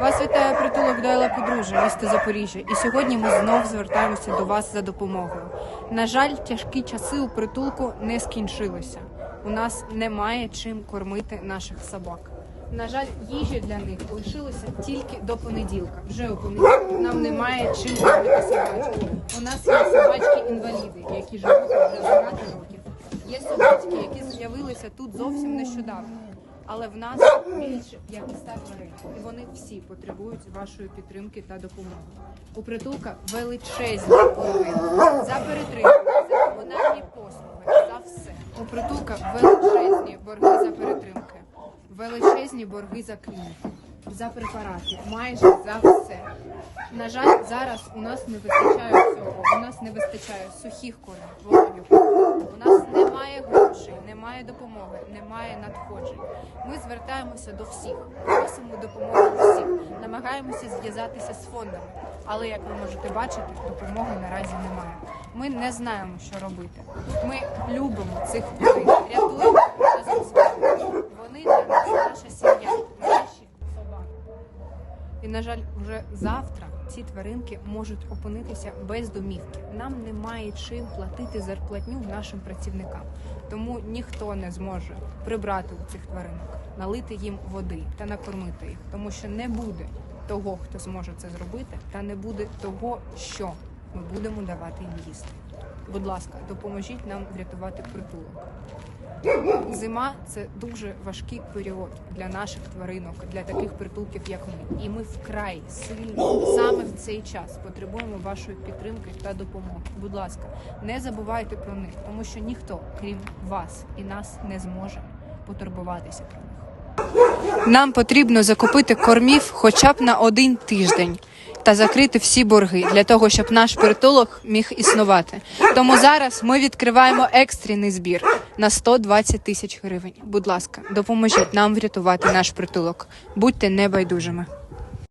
Вас вітає притулок Дайла Подружжя, місто Запоріжжя. І сьогодні ми знов звертаємося до вас за допомогою. На жаль, тяжкі часи у притулку не скінчилися. У нас немає чим кормити наших собак. На жаль, їжі для них лишилося тільки до понеділка. Вже у понеділок нам немає чим кормити собачку. У нас є собачки-інваліди, які живуть вже багато років. Є собачки, які з'явилися тут зовсім нещодавно. Але в нас більше як ста тварин, і вони всі потребують вашої підтримки та допомоги. У притулка величезні борги за перетримку, за комунальні послуги, за все. У притулка величезні борги за перетримки, величезні борги за клініку, за препарати, майже за все. На жаль, зараз у нас не вистачає всього. У нас не вистачає сухих кормів, вологих. У нас немає грошей, немає допомоги, немає надходжень. Ми звертаємося до всіх, просимо допомоги всіх, намагаємося зв'язатися з фондами. Але як ви можете бачити, допомоги наразі немає. Ми не знаємо, що робити. Ми любимо цих тварин, рятуємо разом з вами. Вони для нас наша сім'я. І, на жаль, вже завтра ці тваринки можуть опинитися без домівки. Нам немає чим платити зарплатню нашим працівникам, тому ніхто не зможе прибрати у цих тваринок, налити їм води та накормити їх, тому що не буде того, хто зможе це зробити, та не буде того, що ми будемо давати їм їсти. Будь ласка, допоможіть нам врятувати притулок. Зима це дуже важкий період для наших тваринок, для таких притулків, як ми. І ми вкрай сильно саме в цей час потребуємо вашої підтримки та допомоги. Будь ласка, не забувайте про них, тому що ніхто, крім вас і нас, не зможе потурбуватися про них. Нам потрібно закупити кормів хоча б на один тиждень та закрити всі борги для того, щоб наш притулок міг існувати. Тому зараз ми відкриваємо екстрений збір на 120 тисяч гривень. Будь ласка, допоможіть нам врятувати наш притулок. Будьте небайдужими.